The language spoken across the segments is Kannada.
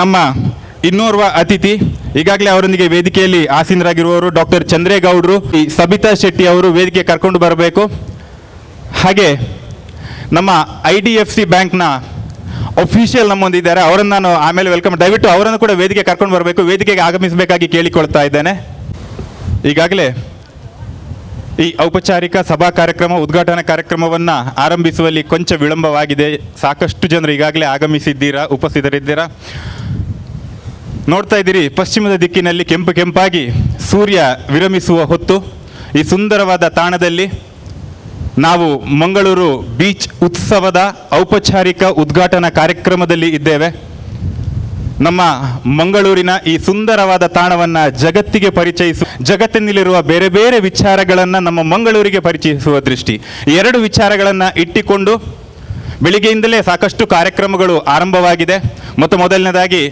ನಮ್ಮ ಇನ್ನೋರ್ವ ಅತಿಥಿ, ಈಗಾಗಲೇ ಅವರೊಂದಿಗೆ ವೇದಿಕೆಯಲ್ಲಿ ಆಸೀನರಾಗಿರುವವರು ಡಾಕ್ಟರ್ ಚಂದ್ರೇಗೌಡರು. ಈ ಸಬಿತಾ ಶೆಟ್ಟಿ ಅವರು ವೇದಿಕೆ ಕರ್ಕೊಂಡು ಬರಬೇಕು. ಹಾಗೆ ನಮ್ಮ ಐ ಡಿ ಎಫ್ ಸಿ ಬ್ಯಾಂಕ್ನ ಅಫಿಷಿಯಲ್ ನಮ್ಮೊಂದಿದ್ದಾರೆ. ಅವರನ್ನು ನಾನು ಆಮೇಲೆ ವೆಲ್ಕಮ್ ದಯವಿಟ್ಟು ಅವರನ್ನು ಕೂಡ ವೇದಿಕೆ ಕರ್ಕೊಂಡು ಬರಬೇಕು. ವೇದಿಕೆಗೆ ಆಗಮಿಸಬೇಕಾಗಿ ಕೇಳಿಕೊಳ್ತಾ ಇದ್ದೇನೆ. ಈಗಾಗಲೇ ಈ ಔಪಚಾರಿಕ ಸಭಾ ಕಾರ್ಯಕ್ರಮ, ಉದ್ಘಾಟನಾ ಕಾರ್ಯಕ್ರಮವನ್ನು ಆರಂಭಿಸುವಲ್ಲಿ ಕೊಂಚ ವಿಳಂಬವಾಗಿದೆ. ಸಾಕಷ್ಟು ಜನರು ಈಗಾಗಲೇ ಆಗಮಿಸಿದ್ದೀರಾ, ಉಪಸ್ಥಿತರಿದ್ದೀರಾ? ನೋಡ್ತಾ ಇದ್ದೀರಿ, ಪಶ್ಚಿಮದ ದಿಕ್ಕಿನಲ್ಲಿ ಕೆಂಪು ಕೆಂಪಾಗಿ ಸೂರ್ಯ ವಿರಮಿಸುವ ಹೊತ್ತು, ಈ ಸುಂದರವಾದ ತಾಣದಲ್ಲಿ ನಾವು ಮಂಗಳೂರು ಬೀಚ್ ಉತ್ಸವದ ಔಪಚಾರಿಕ ಉದ್ಘಾಟನಾ ಕಾರ್ಯಕ್ರಮದಲ್ಲಿ ಇದ್ದೇವೆ. ನಮ್ಮ ಮಂಗಳೂರಿನ ಈ ಸುಂದರವಾದ ತಾಣವನ್ನು ಜಗತ್ತಿಗೆ ಪರಿಚಯಿಸು ಜಗತ್ತಿನಲ್ಲಿರುವ ಬೇರೆ ಬೇರೆ ವಿಚಾರಗಳನ್ನು ನಮ್ಮ ಮಂಗಳೂರಿಗೆ ಪರಿಚಯಿಸುವ ದೃಷ್ಟಿ. ಎರಡು ವಿಚಾರಗಳನ್ನು ಇಟ್ಟಿಕೊಂಡು ಬೆಳಿಗ್ಗೆಯಿಂದಲೇ ಸಾಕಷ್ಟು ಕಾರ್ಯಕ್ರಮಗಳು ಆರಂಭವಾಗಿದೆ. ಮತ್ತು ಮೊದಲನೇದಾಗಿ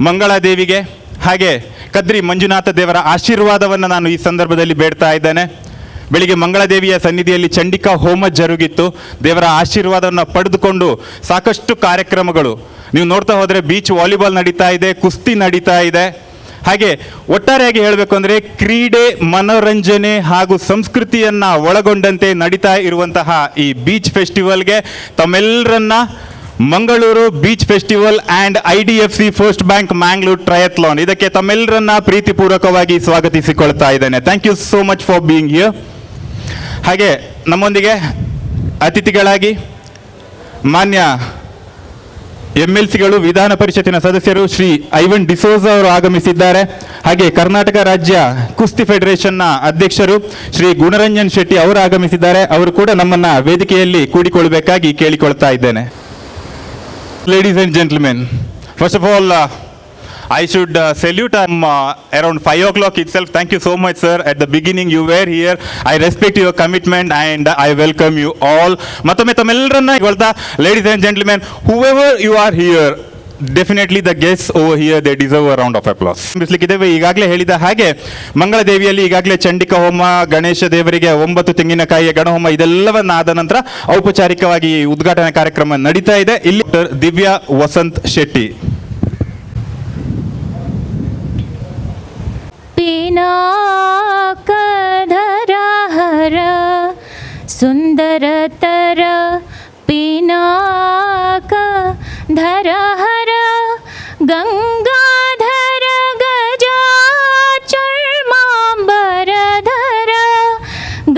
ಮಂಗಳಾದೇವಿಗೆ ಹಾಗೆ ಕದ್ರಿ ಮಂಜುನಾಥ ದೇವರ ಆಶೀರ್ವಾದವನ್ನು ನಾನು ಈ ಸಂದರ್ಭದಲ್ಲಿ ಬೇಡ್ತಾ ಇದ್ದೇನೆ. ಬೆಳಿಗ್ಗೆ ಮಂಗಳದೇವಿಯ ಸನ್ನಿಧಿಯಲ್ಲಿ ಚಂಡಿಕಾ ಹೋಮ ಜರುಗಿತ್ತು. ದೇವರ ಆಶೀರ್ವಾದವನ್ನು ಪಡೆದುಕೊಂಡು ಸಾಕಷ್ಟು ಕಾರ್ಯಕ್ರಮಗಳು. ನೀವು ನೋಡ್ತಾ ಹೋದರೆ ಬೀಚ್ ವಾಲಿಬಾಲ್ ನಡೀತಾ ಇದೆ, ಕುಸ್ತಿ ನಡೀತಾ ಇದೆ. ಹಾಗೆ ಒಟ್ಟಾರೆಯಾಗಿ ಹೇಳಬೇಕು ಅಂದರೆ ಕ್ರೀಡೆ, ಮನೋರಂಜನೆ ಹಾಗೂ ಸಂಸ್ಕೃತಿಯನ್ನು ಒಳಗೊಂಡಂತೆ ನಡೀತಾ ಇರುವಂತಹ ಈ ಬೀಚ್ ಫೆಸ್ಟಿವಲ್ಗೆ ತಮ್ಮೆಲ್ಲರನ್ನ Mangaluru beach festival and I D F C first bank Mangalore triathlon. ಇದಕ್ಕೆ ತಮ್ಮೆಲ್ಲರನ್ನ ಪ್ರೀತಿಪೂರ್ವಕವಾಗಿ ಸ್ವಾಗತಿಸಿಕೊಳ್ತಾ ಇದ್ದೇನೆ. Thank you so much for being here. ಹಾಗೆ ನಮ್ಮೊಂದಿಗೆ ಅತಿಥಿಗಳಾಗಿ ಮಾನ್ಯ ಎಂ ಎಲ್ ಸಿಗಳು ವಿಧಾನ ಪರಿಷತ್ತಿನ ಸದಸ್ಯರು ಶ್ರೀ ಐವನ್ ಡಿಸೋಜ ಅವರು ಆಗಮಿಸಿದ್ದಾರೆ. ಹಾಗೆ ಕರ್ನಾಟಕ ರಾಜ್ಯ ಕುಸ್ತಿ ಫೆಡರೇಷನ್ನ ಅಧ್ಯಕ್ಷರು ಶ್ರೀ ಗುಣರಂಜನ್ ಶೆಟ್ಟಿ ಅವರು ಆಗಮಿಸಿದ್ದಾರೆ. ಅವರು ಕೂಡ ನಮ್ಮನ್ನ ವೇದಿಕೆಯಲ್ಲಿ ಕೂಡಿಕೊಳ್ಳಬೇಕಾಗಿ ಕೇಳಿಕೊಳ್ತಾ ಇದ್ದೇನೆ. Ladies and gentlemen first of all I should uh, salute um, uh, around 5 o'clock itself. Thank you so much, sir. At the beginning, you were here. I respect your commitment and I welcome you all. ಮತ್ತೊಮ್ಮೆ ತಮ್ಮೆಲ್ಲರನ್ನ ಹೇಳ್ತಾ ladies and gentlemen however you are here definitely the guests over here they deserve a round of applause ಬಿಸ್ಲಿಕ್ಕಿದ್ದೇವೆ ಈಗಾಗಲೇ ಹೇಳಿದ ಹಾಗೆ ಮಂಗಳ ದೇವಿಯಲ್ಲಿ ಈಗಾಗಲೇ ಚಂಡಿಕಾ ಹೋಮ ಗಣೇಶ ದೇವರಿಗೆ ಒಂಬತ್ತು ತೆಂಗಿನಕಾಯಿಯ ಗಣಹೋಮ ಇದೆಲ್ಲವನ್ನ ಆದ ನಂತರ ಔಪಚಾರಿಕವಾಗಿ ಉದ್ಘಾಟನಾ ಕಾರ್ಯಕ್ರಮ ನಡೀತಾ ಇದೆ ಇಲ್ಲಿ ದಿವ್ಯಾ ವಸಂತ್ ಶೆಟ್ಟಿ बिना कधरा हर सुंदर तर बिना कधरा हर गंगाधर गजाचर मांबरधर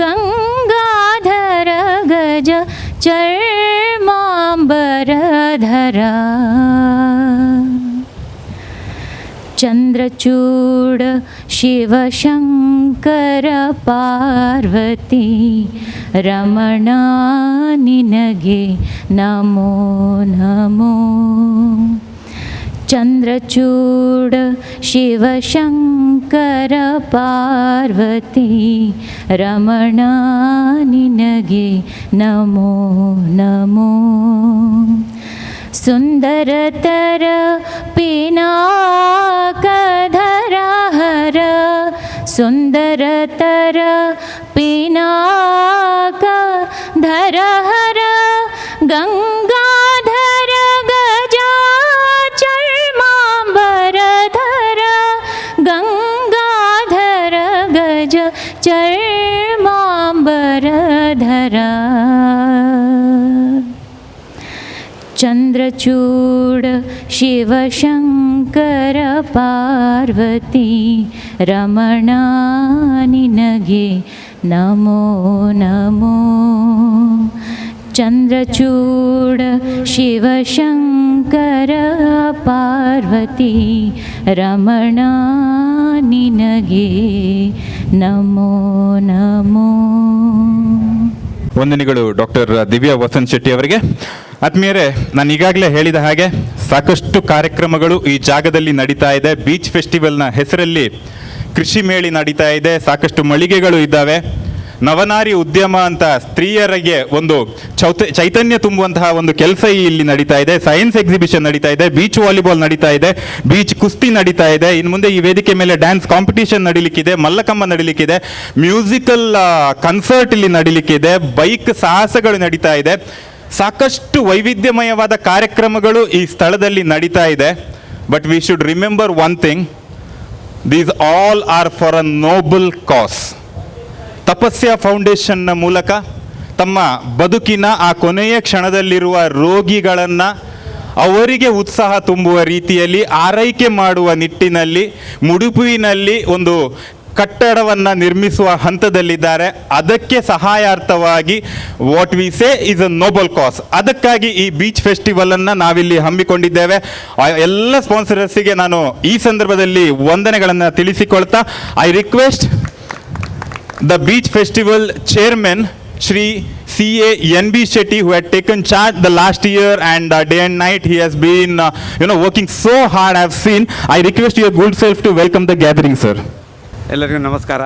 गंगाधर गज चर मांबरधरा चन्द्रचूड शिवशङ्कर पार्वती रमणा निनगे नमो नमो। चन्द्रचूड शिवशङ्कर पार्वती रमणा निनगे नमो नमो सुन्दरतर पिनाकधरहर सुन्दरतर पिनाकधरहर गङ्गाधर चन्द्रचूड शिवशङ्कर पार्वती रमणा निनगे नमो नमो। चन्द्रचूड शिवशङ्कर पार्वती रमणा निनगे नमो नमो ವಂದನೆಗಳು ಡಾಕ್ಟರ್ ದಿವ್ಯಾ ವಸಂತ್ ಶೆಟ್ಟಿ ಅವರಿಗೆ. ಆತ್ಮೀಯರೇ, ನಾನು ಈಗಾಗಲೇ ಹೇಳಿದ ಹಾಗೆ ಸಾಕಷ್ಟು ಕಾರ್ಯಕ್ರಮಗಳು ಈ ಜಾಗದಲ್ಲಿ ನಡೀತಾ ಇದೆ. ಬೀಚ್ ಫೆಸ್ಟಿವಲ್ನ ಹೆಸರಲ್ಲಿ ಕೃಷಿ ಮೇಳಿ ನಡೀತಾ ಇದೆ. ಸಾಕಷ್ಟು ಮಳಿಗೆಗಳು ಇದ್ದಾವೆ. ನವನಾರಿ ಉದ್ಯಮ ಅಂತ ಸ್ತ್ರೀಯರಿಗೆ ಒಂದು ಚೌತ, ಚೈತನ್ಯ ತುಂಬುವಂತಹ ಒಂದು ಕೆಲಸ ಇಲ್ಲಿ ನಡೀತಾ ಇದೆ. ಸೈನ್ಸ್ ಎಕ್ಸಿಬಿಷನ್ ನಡೀತಾ ಇದೆ. ಬೀಚ್ ವಾಲಿಬಾಲ್ ನಡೀತಾ ಇದೆ. ಬೀಚ್ ಕುಸ್ತಿ ನಡೀತಾ ಇದೆ. ಇನ್ನು ಮುಂದೆ ಈ ವೇದಿಕೆ ಮೇಲೆ ಡ್ಯಾನ್ಸ್ ಕಾಂಪಿಟೇಷನ್ ನಡೀಲಿಕ್ಕಿದೆ. ಮಲ್ಲಕಂಬ ನಡೀಲಿಕ್ಕಿದೆ. ಮ್ಯೂಸಿಕಲ್ ಕನ್ಸರ್ಟ್ ಇಲ್ಲಿ ನಡೀಲಿಕ್ಕಿದೆ. ಬೈಕ್ ಸಾಹಸಗಳು ನಡೀತಾ ಇದೆ. ಸಾಕಷ್ಟು ವೈವಿಧ್ಯಮಯವಾದ ಕಾರ್ಯಕ್ರಮಗಳು ಈ ಸ್ಥಳದಲ್ಲಿ ನಡೀತಾ ಇದೆ. But we should remember one thing these all are for a noble cause Tapasya ಫೌಂಡೇಶನ್ನ ಮೂಲಕ ತಮ್ಮ ಬದುಕಿನ ಆ ಕೊನೆಯ ಕ್ಷಣದಲ್ಲಿರುವ ರೋಗಿಗಳನ್ನು ಅವರಿಗೆ ಉತ್ಸಾಹ ತುಂಬುವ ರೀತಿಯಲ್ಲಿ ಆರೈಕೆ ಮಾಡುವ ನಿಟ್ಟಿನಲ್ಲಿ, ಮುಡುಪಿನಲ್ಲಿ ಒಂದು ಕಟ್ಟಡವನ್ನು ನಿರ್ಮಿಸುವ ಹಂತದಲ್ಲಿದ್ದಾರೆ. ಅದಕ್ಕೆ ಸಹಾಯಾರ್ಥವಾಗಿ what we say is a noble cause ಅದಕ್ಕಾಗಿ ಈ ಬೀಚ್ ಫೆಸ್ಟಿವಲನ್ನು ನಾವಿಲ್ಲಿ ಹಮ್ಮಿಕೊಂಡಿದ್ದೇವೆ. ಎಲ್ಲ ಸ್ಪಾನ್ಸರರ್ಸಿಗೆ ನಾನು ಈ ಸಂದರ್ಭದಲ್ಲಿ ವಂದನೆಗಳನ್ನು ತಿಳಿಸಿಕೊಳ್ತಾ I request the beach festival chairman Shri CA NB Shetty who had taken charge the last year and uh, day and night he has been uh, you know working so hard I've seen I request your good self to welcome the gathering sir ಎಲ್ಲರಿಗೂ ನಮಸ್ಕಾರ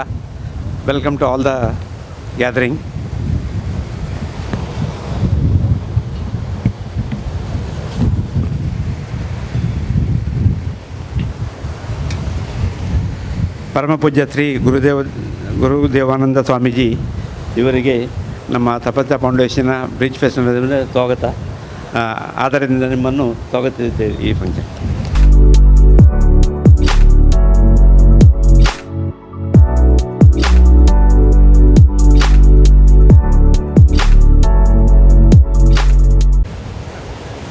welcome to all the gathering ಪರಮಪೂಜ್ಯ ಶ್ರೀ ಗುರುದೇವ ಗುರುದೇವಾನಂದ ಸ್ವಾಮೀಜಿ ಇವರಿಗೆ ನಮ್ಮ ತಪಸ್ಯ ಫೌಂಡೇಶನ್ನ ಬ್ರಿಡ್ಜ್ ಫೆಸ್ಟಿವಲ್ ಸ್ವಾಗತ. ಆದ್ದರಿಂದ ನಿಮ್ಮನ್ನು ಸ್ವಾಗತಿಸುತ್ತೇವೆ ಈ ಫಂಕ್ಷನ್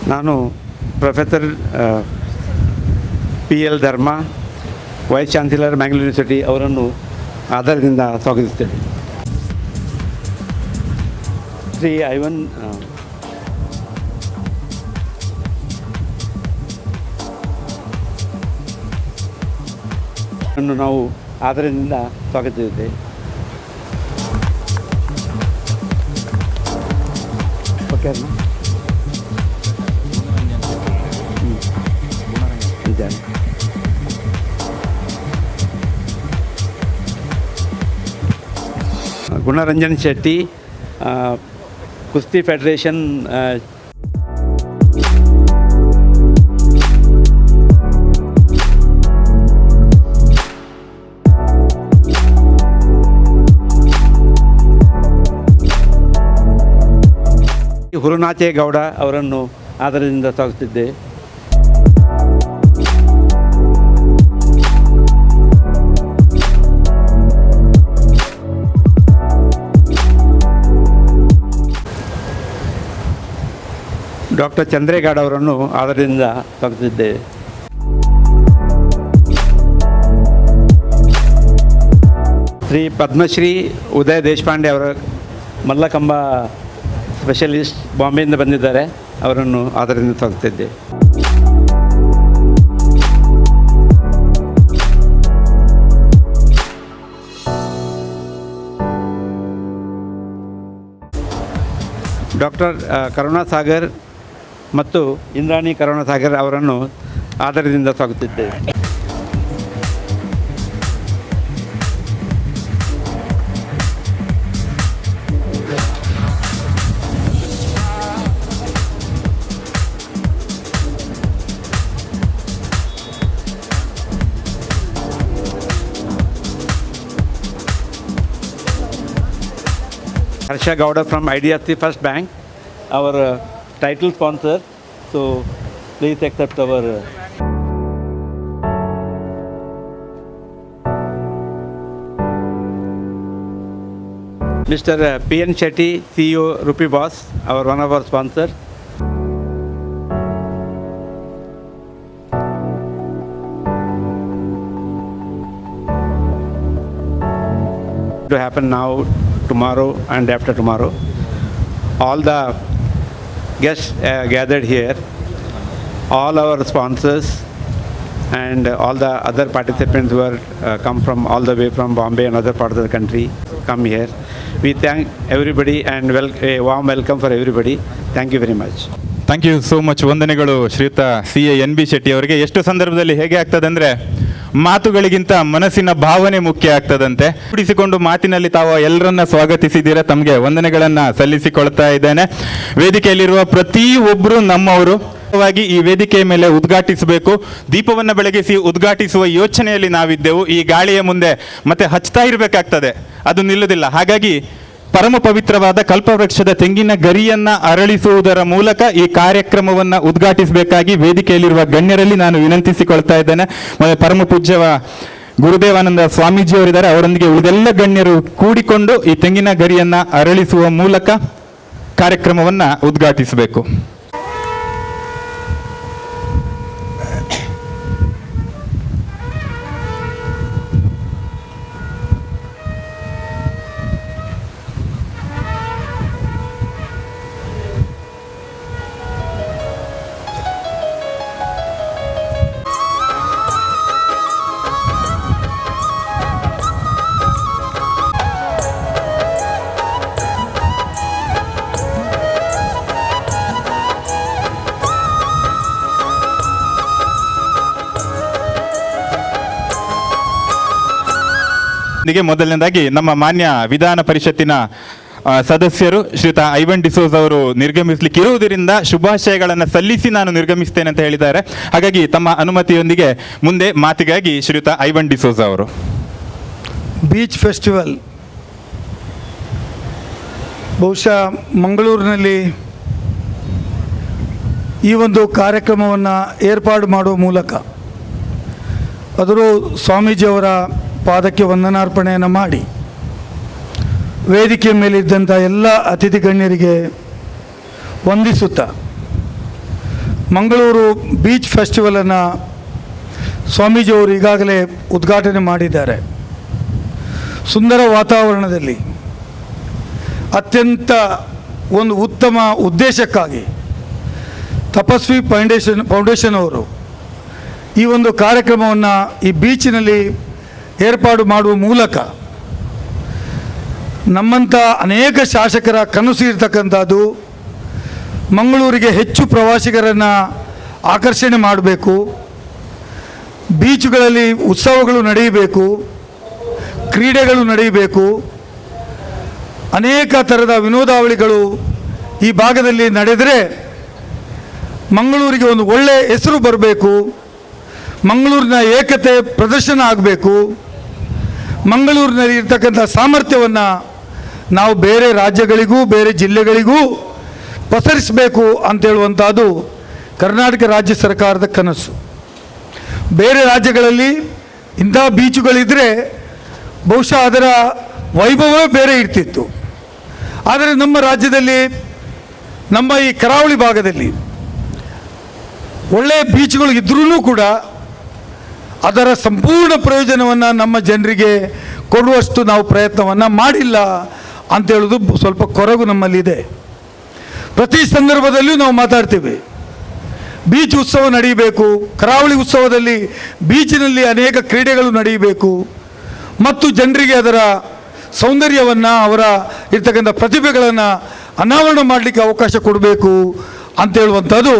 ನಾನು professor P L Dharma, vice chancellor, Mangalore university ಅವರನ್ನು ಆಧಾರದಿಂದ ಸ್ವಾಗತಿಸ್ತೇನೆ. ಶ್ರೀ ಐವನ್ ನಾವು ಆಧಾರದಿಂದ ಸ್ವಾಗತಿಸಿದ್ದೇವೆ ಓಕೆ ಅಣ್ಣ? ಗುಣರಂಜನ್ ಶೆಟ್ಟಿ ಕುಸ್ತಿ ಫೆಡರೇಷನ್ ಹುರುನಾಚೇಗೌಡ ಅವರನ್ನು ಆದರದಿಂದ ಸ್ವಾಗತಿಸಿದ್ದೆ ಡಾಕ್ಟರ್ ಚಂದ್ರೇಗೌಡ ಅವರನ್ನು ಆದ್ದರಿಂದ ಸ್ವಾಗತಿಸಿದ್ದೇವೆ ಶ್ರೀ ಪದ್ಮಶ್ರೀ ಉದಯ ದೇಶಪಾಂಡೆ ಅವರ ಮಲ್ಲಕಂಬ ಸ್ಪೆಷಲಿಸ್ಟ್ ಬಾಂಬೆಯಿಂದ ಬಂದಿದ್ದಾರೆ. ಅವರನ್ನು ಆದರಿಂದ ಸ್ವಾಗತಿಸಿದ್ದೆ. ಡಾಕ್ಟರ್ ಕರುಣಾ ಕರುಣಾಸಾಗರ್ ಮತ್ತು ಇಂದ್ರಾಣಿ ಕರುಣಸಾಗರ್ ಅವರನ್ನು ಆಧಾರದಿಂದ Gowda from I D IDFC First first bank uh, title sponsor. So please accept our. uh, Mr. uh, P.N. Shetty, CEO Rupee Boss, our one of our sponsor. To happen now, tomorrow, and after tomorrow. All the guests uh, gathered here, all our sponsors, and all the other participants who are uh, come from all the way from Bombay and other parts of the country come here. We thank everybody and wel- a warm welcome for everybody. Thank you very much. Thank you so much ವಂದನೆಗಳು ಶ್ರೀಯುತ C A N B Shetty ಅವರಿಗೆ ಎಷ್ಟು ಸಂದರ್ಭದಲ್ಲಿ ಹೇಗೆ ಆಗ್ತದೆ ಅಂದರೆ ಮಾತುಗಳಿಗಿಂತ ಮನಸ್ಸಿನ ಭಾವನೆ ಮುಖ್ಯ ಆಗ್ತದಂತೆ. ಕೂಡಿಸಿಕೊಂಡು ಮಾತಿನಲ್ಲಿ ತಾವು ಎಲ್ಲರನ್ನ ಸ್ವಾಗತಿಸಿದ್ದೀರಾ ತಮಗೆ ವಂದನೆಗಳನ್ನ ಸಲ್ಲಿಸಿಕೊಳ್ತಾ ಇದ್ದೇನೆ. ವೇದಿಕೆಯಲ್ಲಿರುವ ಪ್ರತಿ ಒಬ್ಬರು ನಮ್ಮವರು ವಾಗಿ ಈ ವೇದಿಕೆಯ ಮೇಲೆ ಉದ್ಘಾಟಿಸಬೇಕು. ದೀಪವನ್ನು ಬೆಳಗಿಸಿ ಉದ್ಘಾಟಿಸುವ ಯೋಚನೆಯಲ್ಲಿ ನಾವಿದ್ದೆವು. ಈ ಗಾಳಿಯ ಮುಂದೆ ಮತ್ತೆ ಹಚ್ತಾ ಇರಬೇಕಾಗ್ತದೆ. ಅದು ನಿಲ್ಲುವುದಿಲ್ಲ ಹಾಗಾಗಿ ಪರಮ ಪವಿತ್ರವಾದ ಕಲ್ಪವೃಕ್ಷದ ತೆಂಗಿನ ಗರಿಯನ್ನ ಅರಳಿಸುವುದರ ಮೂಲಕ ಈ ಕಾರ್ಯಕ್ರಮವನ್ನ ಉದ್ಘಾಟಿಸಬೇಕಾಗಿ ವೇದಿಕೆಯಲ್ಲಿರುವ ಗಣ್ಯರಲ್ಲಿ ನಾನು ವಿನಂತಿಸಿಕೊಳ್ತಾ ಇದ್ದೇನೆ. ಪರಮ ಪೂಜ್ಯವ ಗುರುದೇವಾನಂದ ಸ್ವಾಮೀಜಿಯವರಿದ್ದಾರೆ. ಅವರೊಂದಿಗೆ ಉಳಿದೆಲ್ಲ ಗಣ್ಯರು ಕೂಡಿಕೊಂಡು ಈ ತೆಂಗಿನ ಗರಿಯನ್ನ ಅರಳಿಸುವ ಮೂಲಕ ಕಾರ್ಯಕ್ರಮವನ್ನ ಉದ್ಘಾಟಿಸಬೇಕು. ಇದಕ್ಕೆ ಮೊದಲನೇದಾಗಿ ನಮ್ಮ ಮಾನ್ಯ ವಿಧಾನ ಪರಿಷತ್ತಿನ ಸದಸ್ಯರು ಶ್ರೀಯುತ ಐವನ್ ಡಿಸೋಸ್ ಅವರು ನಿರ್ಗಮಿಸಲಿಕ್ಕೆ ಇರುವುದರಿಂದ ಶುಭಾಶಯಗಳನ್ನು ಸಲ್ಲಿಸಿ ನಾನು ನಿರ್ಗಮಿಸ್ತೇನೆ ಅಂತ ಹೇಳಿದ್ದಾರೆ. ಹಾಗಾಗಿ ತಮ್ಮ ಅನುಮತಿಯೊಂದಿಗೆ ಮುಂದೆ ಮಾತಿಗಾಗಿ ಶ್ರೀತ ಐವನ್ ಡಿಸೋಸ್ ಅವರು. Beach festival. ಬಹುಶಃ ಮಂಗಳೂರಿನಲ್ಲಿ ಈ ಒಂದು ಕಾರ್ಯಕ್ರಮವನ್ನು ಏರ್ಪಾಡು ಮಾಡುವ ಮೂಲಕ. ಅದರ ಸ್ವಾಮೀಜಿಯವರ ಪಾದಕ್ಕೆ ವಂದನಾರ್ಪಣೆಯನ್ನು ಮಾಡಿ. ವೇದಿಕೆ ಮೇಲಿದ್ದಂಥ ಎಲ್ಲ ಅತಿಥಿ ಗಣ್ಯರಿಗೆ ವಂದಿಸುತ್ತಾ, ಮಂಗಳೂರು ಬೀಚ್ ಫೆಸ್ಟಿವಲನ್ನು ಸ್ವಾಮೀಜಿಯವರು ಈಗಾಗಲೇ ಉದ್ಘಾಟನೆ ಮಾಡಿದ್ದಾರೆ. ಸುಂದರ ವಾತಾವರಣದಲ್ಲಿ ಅತ್ಯಂತ ಒಂದು ಉತ್ತಮ ಉದ್ದೇಶಕ್ಕಾಗಿ ತಪಸ್ವಿ ಫೌಂಡೇಶನ್ ಫೌಂಡೇಶನ್ ಅವರು ಈ ಒಂದು ಕಾರ್ಯಕ್ರಮವನ್ನು ಈ ಬೀಚಿನಲ್ಲಿ ಏರ್ಪಾಡು ಮಾಡುವ ಮೂಲಕ ನಮ್ಮಂಥ ಅನೇಕ ಶಾಸಕರ ಕನಸು ಇರತಕ್ಕಂಥದ್ದು ಮಂಗಳೂರಿಗೆ ಹೆಚ್ಚು ಪ್ರವಾಸಿಗರನ್ನು ಆಕರ್ಷಣೆ ಮಾಡಬೇಕು. ಬೀಚ್ಗಳಲ್ಲಿ ಉತ್ಸವಗಳು ನಡೆಯಬೇಕು. ಕ್ರೀಡೆಗಳು ನಡೆಯಬೇಕು. ಅನೇಕ ಥರದ ವಿನೋದಾವಳಿಗಳು ಈ ಭಾಗದಲ್ಲಿ ನಡೆದರೆ ಮಂಗಳೂರಿಗೆ ಒಂದು ಒಳ್ಳೆಯ ಹೆಸರು ಬರಬೇಕು. ಮಂಗಳೂರಿನ ಏಕತೆ ಪ್ರದರ್ಶನ ಆಗಬೇಕು. ಮಂಗಳೂರಿನಲ್ಲಿ ಇರ್ತಕ್ಕಂಥ ಸಾಮರ್ಥ್ಯವನ್ನು ನಾವು ಬೇರೆ ರಾಜ್ಯಗಳಿಗೂ, ಬೇರೆ ಜಿಲ್ಲೆಗಳಿಗೂ ಪಸರಿಸಬೇಕು ಅಂತೇಳುವಂಥದ್ದು ಕರ್ನಾಟಕ ರಾಜ್ಯ ಸರ್ಕಾರದ ಕನಸು. ಬೇರೆ ರಾಜ್ಯಗಳಲ್ಲಿ ಇಂಥ ಬೀಚುಗಳಿದ್ದರೆ ಬಹುಶಃ ಅದರ ವೈಭವವೇ ಬೇರೆ ಇರ್ತಿತ್ತು. ಆದರೆ ನಮ್ಮ ರಾಜ್ಯದಲ್ಲಿ, ನಮ್ಮ ಈ ಕರಾವಳಿ ಭಾಗದಲ್ಲಿ ಒಳ್ಳೆಯ ಬೀಚ್ಗಳು ಇದ್ರೂ ಕೂಡ ಅದರ ಸಂಪೂರ್ಣ ಪ್ರಯೋಜನವನ್ನು ನಮ್ಮ ಜನರಿಗೆ ಕೊಡುವಷ್ಟು ನಾವು ಪ್ರಯತ್ನವನ್ನು ಮಾಡಿಲ್ಲ ಅಂತ ಹೇಳೋದು ಸ್ವಲ್ಪ ಕೊರಗು ನಮ್ಮಲ್ಲಿದೆ. ಪ್ರತಿ ಸಂದರ್ಭದಲ್ಲೂ ನಾವು ಮಾತಾಡ್ತೀವಿ. ಬೀಚ್ ಉತ್ಸವ ನಡೆಯಬೇಕು ಕರಾವಳಿ ಉತ್ಸವದಲ್ಲಿ ಬೀಚಿನಲ್ಲಿ ಅನೇಕ ಕ್ರೀಡೆಗಳು ನಡೆಯಬೇಕು ಮತ್ತು ಜನರಿಗೆ ಅದರ ಸೌಂದರ್ಯವನ್ನು, ಅವರ ಇರ್ತಕ್ಕಂಥ ಪ್ರತಿಭೆಗಳನ್ನು ಅನಾವರಣ ಮಾಡಲಿಕ್ಕೆ ಅವಕಾಶ ಕೊಡಬೇಕು ಅಂತೇಳುವಂಥದ್ದು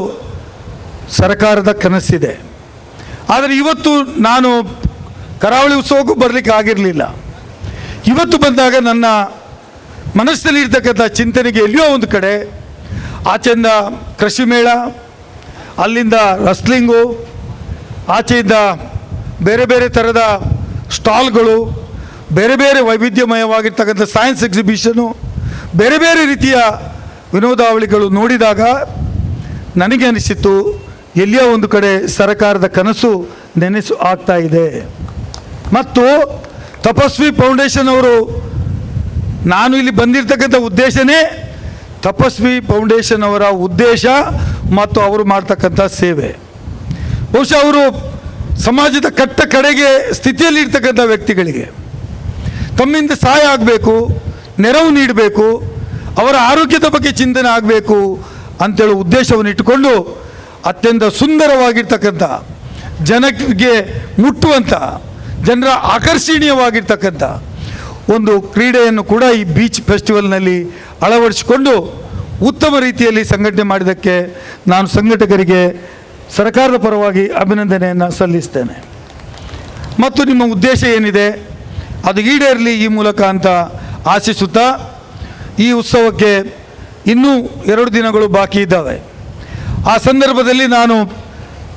ಸರ್ಕಾರದ ಕನಸಿದೆ. ಆದರೆ ಇವತ್ತು ನಾನು ಕರಾವಳಿ ಉತ್ಸವಕ್ಕೂ ಬರಲಿಕ್ಕೆ ಆಗಿರಲಿಲ್ಲ. ಇವತ್ತು ಬಂದಾಗ ನನ್ನ ಮನಸ್ಸಿನಲ್ಲಿ ಇರ್ತಕ್ಕಂಥ ಚಿಂತನೆಗೆ ಎಲ್ಲಿಯೋ ಒಂದು ಕಡೆ ಆಚೆಯಿಂದ ಕೃಷಿ ಮೇಳ, ಅಲ್ಲಿಂದ ರಸ್ಲಿಂಗು, ಆಚೆಯಿಂದ ಬೇರೆ ಬೇರೆ ಥರದ ಸ್ಟಾಲ್ಗಳು, ಬೇರೆ ಬೇರೆ ವೈವಿಧ್ಯಮಯವಾಗಿರ್ತಕ್ಕಂಥ ಸೈನ್ಸ್ ಎಕ್ಸಿಬಿಷನು ಬೇರೆ ಬೇರೆ ರೀತಿಯ ವಿನೋದಾವಳಿಗಳು ನೋಡಿದಾಗ ನನಗೆ ಅನಿಸಿತ್ತು ಎಲ್ಲಿಯೋ ಒಂದು ಕಡೆ ಸರ್ಕಾರದ ಕನಸು ನೆನೆಸು ಆಗ್ತಾ ಇದೆ. ಮತ್ತು ತಪಸ್ವಿ ಫೌಂಡೇಶನ್ ಅವರು, ನಾನು ಇಲ್ಲಿ ಬಂದಿರತಕ್ಕಂಥ ಉದ್ದೇಶನೇ ತಪಸ್ವಿ ಫೌಂಡೇಶನ್ ಅವರ ಉದ್ದೇಶ ಮತ್ತು ಅವರು ಮಾಡ್ತಕ್ಕಂಥ ಸೇವೆ. ಬಹುಶಃ ಅವರು ಸಮಾಜದ ಕಟ್ಟ ಕಡೆಗೆ ಸ್ಥಿತಿಯಲ್ಲಿ ಇರ್ತಕ್ಕಂಥ ವ್ಯಕ್ತಿಗಳಿಗೆ ತಮ್ಮಿಂದ ಸಹಾಯ ಆಗಬೇಕು, ನೆರವು ನೀಡಬೇಕು, ಅವರ ಆರೋಗ್ಯದ ಬಗ್ಗೆ ಚಿಂತನೆ ಆಗಬೇಕು ಅಂತೇಳಿ ಉದ್ದೇಶವನ್ನು ಇಟ್ಟುಕೊಂಡು ಅತ್ಯಂತ ಸುಂದರವಾಗಿರ್ತಕ್ಕಂಥ, ಜನಕ್ಕೆ ಮುಟ್ಟುವಂಥ, ಜನರ ಆಕರ್ಷಣೀಯವಾಗಿರ್ತಕ್ಕಂಥ ಒಂದು ಕ್ರೀಡೆಯನ್ನು ಕೂಡ ಈ ಬೀಚ್ ಫೆಸ್ಟಿವಲ್ನಲ್ಲಿ ಅಳವಡಿಸಿಕೊಂಡು ಉತ್ತಮ ರೀತಿಯಲ್ಲಿ ಸಂಘಟನೆ ಮಾಡಿದ್ದಕ್ಕೆ ನಾನು ಸಂಘಟಕರಿಗೆ ಸರ್ಕಾರದ ಪರವಾಗಿ ಅಭಿನಂದನೆಯನ್ನು ಸಲ್ಲಿಸ್ತೇನೆ. ಮತ್ತು ನಿಮ್ಮ ಉದ್ದೇಶ ಏನಿದೆ? ಅದು ಈಡೇರಲಿ ಈ ಮೂಲಕ ಅಂತ ಆಶಿಸುತ್ತಾ ಈ ಉತ್ಸವಕ್ಕೆ ಇನ್ನೂ ಎರಡು ದಿನಗಳು ಬಾಕಿ ಇದ್ದಾವೆ. ಆ ಸಂದರ್ಭದಲ್ಲಿ ನಾನು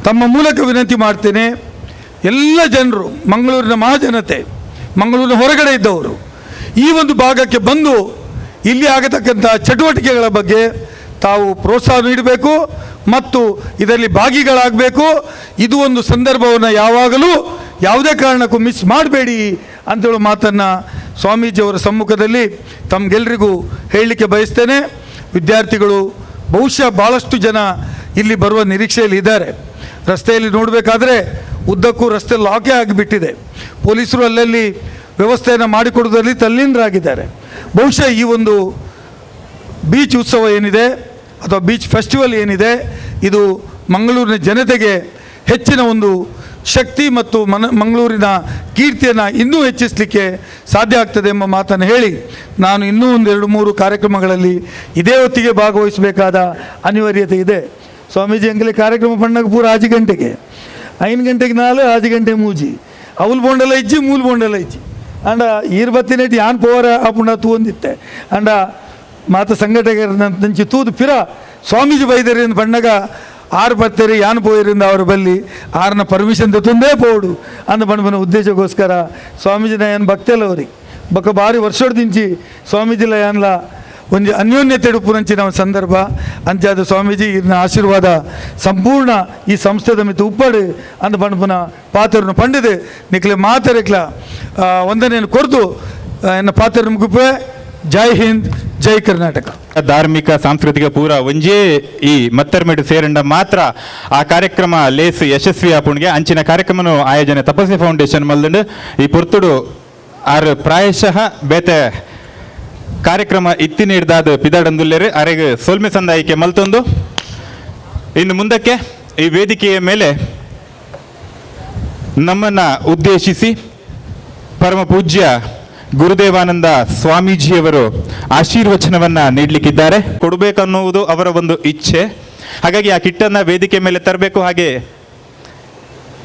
ತಮ್ಮ ಮೂಲಕ ವಿನಂತಿ ಮಾಡ್ತೇನೆ, ಎಲ್ಲ ಜನರು, ಮಂಗಳೂರಿನ ಮಹಾಜನತೆ, ಮಂಗಳೂರಿನ ಹೊರಗಡೆ ಇದ್ದವರು, ಈ ಒಂದು ಭಾಗಕ್ಕೆ ಬಂದು ಇಲ್ಲಿ ಆಗತಕ್ಕಂಥ ಚಟುವಟಿಕೆಗಳ ಬಗ್ಗೆ ತಾವು ಪ್ರೋತ್ಸಾಹ ನೀಡಬೇಕು ಮತ್ತು ಇದರಲ್ಲಿ ಭಾಗಿಗಳಾಗಬೇಕು. ಇದು ಒಂದು ಸಂದರ್ಭವನ್ನು ಯಾವಾಗಲೂ ಯಾವುದೇ ಕಾರಣಕ್ಕೂ ಮಿಸ್ ಮಾಡಬೇಡಿ ಅಂತೇಳು ಮಾತನ್ನು ಸ್ವಾಮೀಜಿಯವರ ಸಮ್ಮುಖದಲ್ಲಿ ತಮಗೆಲ್ಲರಿಗೂ ಹೇಳಲಿಕ್ಕೆ ಬಯಸ್ತೇನೆ. ವಿದ್ಯಾರ್ಥಿಗಳು ಬಹುಶಃ ಭಾಳಷ್ಟು ಜನ ಇಲ್ಲಿ ಬರುವ ನಿರೀಕ್ಷೆಯಲ್ಲಿ ಇದ್ದಾರೆ. ರಸ್ತೆಯಲ್ಲಿ ನೋಡಬೇಕಾದ್ರೆ ಉದ್ದಕ್ಕೂ ರಸ್ತೆ ಲಾಕೇ ಆಗಿಬಿಟ್ಟಿದೆ. ಪೊಲೀಸರು ಅಲ್ಲಲ್ಲಿ ವ್ಯವಸ್ಥೆಯನ್ನು ಮಾಡಿಕೊಡೋದ್ರಲ್ಲಿ ತಲ್ಲೀನರಾಗಿದ್ದಾರೆ. ಬಹುಶಃ ಈ ಒಂದು ಬೀಚ್ ಉತ್ಸವ ಏನಿದೆ ಅಥವಾ ಬೀಚ್ ಫೆಸ್ಟಿವಲ್ ಏನಿದೆ, ಇದು ಮಂಗಳೂರಿನ ಜನತೆಗೆ ಹೆಚ್ಚಿನ ಒಂದು ಶಕ್ತಿ ಮತ್ತು ಮನ ಮಂಗಳೂರಿನ ಕೀರ್ತಿಯನ್ನು ಇನ್ನೂ ಹೆಚ್ಚಿಸಲಿಕ್ಕೆ ಸಾಧ್ಯ ಆಗ್ತದೆ ಎಂಬ ಮಾತನ್ನು ಹೇಳಿ ನಾನು ಇನ್ನೂ ಒಂದೆರಡು ಮೂರು ಕಾರ್ಯಕ್ರಮಗಳಲ್ಲಿ ಇದೇ ಹೊತ್ತಿಗೆ ಭಾಗವಹಿಸಬೇಕಾದ ಅನಿವಾರ್ಯತೆ ಇದೆ. ಸ್ವಾಮೀಜಿ, ಅಂಗಲಿ ಕಾರ್ಯಕ್ರಮ ಪಣ್ಣಗೆ ಪೂರ ಆಜು ಗಂಟೆಗೆ. ಐದು ಗಂಟೆಗೆ ನಾಳೆ ಆಜು ಗಂಟೆ ಮೂಜಿ. ಅವಲ್ ಬೊಂಡೆಲ್ಲ ಇಜ್ಜಿ, ಮೂಲ್ ಬೊಂಡೆಲ್ಲ ಇಜ್ಜಿ. ಅಂಡ ಈರ್ಬತ್ತಿನೆಟ್ಟು ಯಾನ್ ಪೋರ ತೂ ಒಂದಿತ್ತೆ ಅಂಡ ಮಾತ ಸಂಘಟಕರ ನಂಚಿ ತೂದು ಪಿರ ಸ್ವಾಮೀಜಿ ಬೈದರಿಂದ ಬಣ್ಣಗ ಆರು ಬತ್ತೇರಿ ಯಾನ್ ಪೋಯರಿಂದ ಅವರು ಬಲ್ಲಿ ಆರನ ಪರ್ಮಿಷನ್ ತಂದೇ ಪೋಡು ಅಂದ ಬಣ್ಣ ಉದ್ದೇಶಕ್ಕೋಸ್ಕರ ಸ್ವಾಮೀಜಿ ಏನು ಭಕ್ತೆಲ್ಲವರಿ ಬೊಕ್ಕ ಬಾರಿ ವರ್ಷೋಡ್ದಿಂಚಿ ಸ್ವಾಮೀಜಿಲ ಏನ್ಲ ಒಂದು ಅನ್ಯೋನ್ಯತೆ ಪುರಂಚಿನ ಸಂದರ್ಭ. ಅಂಚಾದ ಸ್ವಾಮೀಜಿ ಇದನ್ನ ಆಶೀರ್ವಾದ ಸಂಪೂರ್ಣ ಈ ಸಂಸ್ಥೆದ ಮಿತ್ತು ಉಪ್ಪಡು ಅಂದ ಬಣ್ಣ ಪಾತ್ರನ ಪಂಡಿದೆ. ನಿಕ್ಲೆ ಮಾತೆರೆಕ್ಲ ಒಂದನೇನು ಕೊರ್ದು ಎನ್ನ ಪಾತ್ರ ಮುಗುಪೆ ಜೈ ಹಿಂದ್, ಜೈ ಕರ್ನಾಟಕ. ಧಾರ್ಮಿಕ, ಸಾಂಸ್ಕೃತಿಕ ಪೂರ ಒಂಜೇ ಈ ಮತ್ತರ್ಮೆಡು ಸೇರಂಡ ಮಾತ್ರ ಆ ಕಾರ್ಯಕ್ರಮ ಲೇಸ್ ಯಶಸ್ವಿ ಆಪುಣ್ಗೆ. ಅಂಚಿನ ಕಾರ್ಯಕ್ರಮನು ಆಯೋಜನೆ ತಪಸ್ವಿ ಫೌಂಡೇಶನ್ ಮಲ್ದಂಡು. ಈ ಪುರ್ತುಡು ಆರ್ ಪ್ರಾಯಶಃ ಬೇತೆ ಕಾರ್ಯಕ್ರಮ ಇತ್ತಿ ನೀಡ್ದಾದ ಪಿದಾಡಂದುಲ್ಲೇರು ಅರೆಗೆ ಸೋಲ್ಮೆ ಸಂದಾಯಿಕೆ ಮಲ್ತೊಂದು. ಇನ್ನು ಮುಂದಕ್ಕೆ ಈ ವೇದಿಕೆಯ ಮೇಲೆ ನಮ್ಮನ್ನ ಉದ್ದೇಶಿಸಿ ಪರಮ ಪೂಜ್ಯ ಗುರುದೇವಾನಂದ ಸ್ವಾಮೀಜಿಯವರು ಆಶೀರ್ವಚನವನ್ನ ನೀಡಲಿಕ್ಕಿದ್ದಾರೆ. ಕೊಡಬೇಕನ್ನುವುದು ಅವರ ಒಂದು ಇಚ್ಛೆ. ಹಾಗಾಗಿ ಆ ಕಿಟ್ಟನ್ನ ವೇದಿಕೆ ಮೇಲೆ ತರಬೇಕು ಹಾಗೆ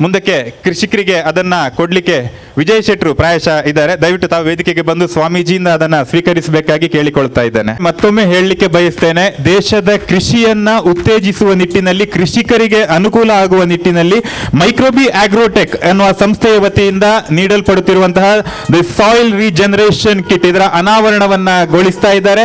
ಮುಂದಕ್ಕೆ ಕೃಷಿಕರಿಗೆ ಅದನ್ನ ಕೊಡ್ಲಿಕ್ಕೆ ವಿಜಯ್ ಶೆಟ್ರು ಪ್ರಾಯಶಃ ಇದ್ದಾರೆ. ದಯವಿಟ್ಟು ತಾವು ವೇದಿಕೆಗೆ ಬಂದು ಸ್ವಾಮೀಜಿಯಿಂದ ಅದನ್ನ ಸ್ವೀಕರಿಸಬೇಕಾಗಿ ಕೇಳಿಕೊಳ್ತಾ ಇದ್ದೇನೆ. ಮತ್ತೊಮ್ಮೆ ಹೇಳಲಿಕ್ಕೆ ಬಯಸ್ತೇನೆ, ದೇಶದ ಕೃಷಿಯನ್ನ ಉತ್ತೇಜಿಸುವ ನಿಟ್ಟಿನಲ್ಲಿ, ಕೃಷಿಕರಿಗೆ ಅನುಕೂಲ ಆಗುವ ನಿಟ್ಟಿನಲ್ಲಿ ಮೈಕ್ರೋಬಿ ಆಗ್ರೋಟೆಕ್ ಎನ್ನುವ ಸಂಸ್ಥೆಯ ವತಿಯಿಂದ ನೀಡಲ್ಪಡುತ್ತಿರುವಂತಹ ದಿ ಸಾಯಿಲ್ ರೀಜನರೇಷನ್ ಕಿಟ್ ಇದರ ಅನಾವರಣವನ್ನ ಗೊಳಿಸ್ತಾ ಇದ್ದಾರೆ.